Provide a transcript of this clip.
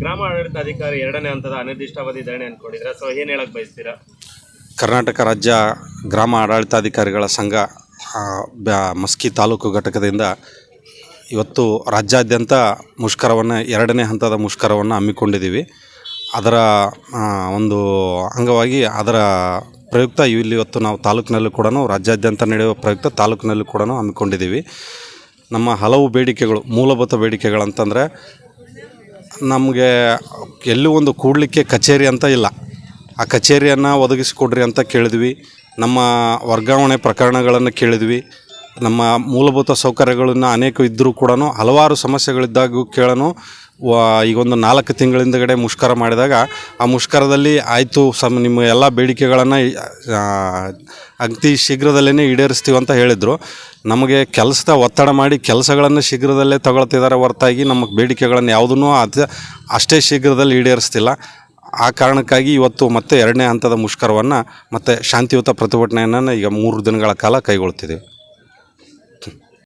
ಗ್ರಾಮ ಆಡಳಿತ ಅಧಿಕಾರಿ ಎರಡನೇ ಹಂತದ ಅನಿರ್ದಿಷ್ಟಾವಧಿ ಧರಣಿ ಅನ್ಕೊಂಡಿದ್ರೆ ಸೊ ಏನ್ ಹೇಳಕ್ ಬಯಸ್ತೀರಾ? ಕರ್ನಾಟಕ ರಾಜ್ಯ ಗ್ರಾಮ ಆಡಳಿತಾಧಿಕಾರಿಗಳ ಸಂಘ ಮಸ್ಕಿ ತಾಲೂಕು ಘಟಕದಿಂದ ಇವತ್ತು ರಾಜ್ಯಾದ್ಯಂತ ಮುಷ್ಕರವನ್ನು, ಎರಡನೇ ಹಂತದ ಮುಷ್ಕರವನ್ನು ಹಮ್ಮಿಕೊಂಡಿದ್ದೀವಿ. ಅದರ ಒಂದು ಅಂಗವಾಗಿ ಅದರ ಪ್ರಯುಕ್ತ ಇಲ್ಲಿ ಇವತ್ತು ನಾವು ತಾಲೂಕಿನಲ್ಲೂ ಕೂಡ ರಾಜ್ಯಾದ್ಯಂತ ನಡೆಯುವ ಪ್ರಯುಕ್ತ ತಾಲೂಕಿನಲ್ಲೂ ಕೂಡ ಹಮ್ಮಿಕೊಂಡಿದ್ದೀವಿ. ನಮ್ಮ ಹಲವು ಬೇಡಿಕೆಗಳು, ಮೂಲಭೂತ ಬೇಡಿಕೆಗಳಂತಂದರೆ ನಮಗೆ ಎಲ್ಲೂ ಒಂದು ಕೂಡಲಿಕ್ಕೆ ಕಚೇರಿ ಅಂತ ಇಲ್ಲ. ಆ ಕಚೇರಿಯನ್ನು ಒದಗಿಸಿಕೊಡ್ರಿ ಅಂತ ಕೇಳಿದ್ವಿ. ನಮ್ಮ ವರ್ಗಾವಣೆ ಪ್ರಕರಣಗಳನ್ನು ಕೇಳಿದ್ವಿ. ನಮ್ಮ ಮೂಲಭೂತ ಸೌಕರ್ಯಗಳನ್ನು ಅನೇಕ ಇದ್ದರೂ ಕೂಡ ಹಲವಾರು ಸಮಸ್ಯೆಗಳಿದ್ದಾಗೂ ಕೇಳನು ಈಗೊಂದು ನಾಲ್ಕು ತಿಂಗಳಿಂದಗಡೆ ಮುಷ್ಕರ ಮಾಡಿದಾಗ ಆ ಮುಷ್ಕರದಲ್ಲಿ ಆಯಿತು ಸಮ, ನಿಮ್ಮ ಎಲ್ಲ ಬೇಡಿಕೆಗಳನ್ನು ಅತಿ ಶೀಘ್ರದಲ್ಲೇ ಈಡೇರಿಸ್ತೀವಿ ಅಂತ ಹೇಳಿದರು. ನಮಗೆ ಕೆಲಸದ ಒತ್ತಡ ಮಾಡಿ ಕೆಲಸಗಳನ್ನು ಶೀಘ್ರದಲ್ಲೇ ತಗೊಳ್ತಿದ್ದಾರೆ ಹೊರತಾಗಿ ನಮ್ಮ ಬೇಡಿಕೆಗಳನ್ನು ಯಾವುದನ್ನೂ ಅದ, ಅಷ್ಟೇ ಶೀಘ್ರದಲ್ಲಿ ಈಡೇರಿಸ್ತಿಲ್ಲ. ಆ ಕಾರಣಕ್ಕಾಗಿ ಇವತ್ತು ಮತ್ತೆ ಎರಡನೇ ಹಂತದ ಮುಷ್ಕರವನ್ನು ಮತ್ತು ಶಾಂತಿಯುತ ಪ್ರತಿಭಟನೆಯನ್ನು ಈಗ ಮೂರು ದಿನಗಳ ಕಾಲ ಕೈಗೊಳ್ತಿದ್ದೀವಿ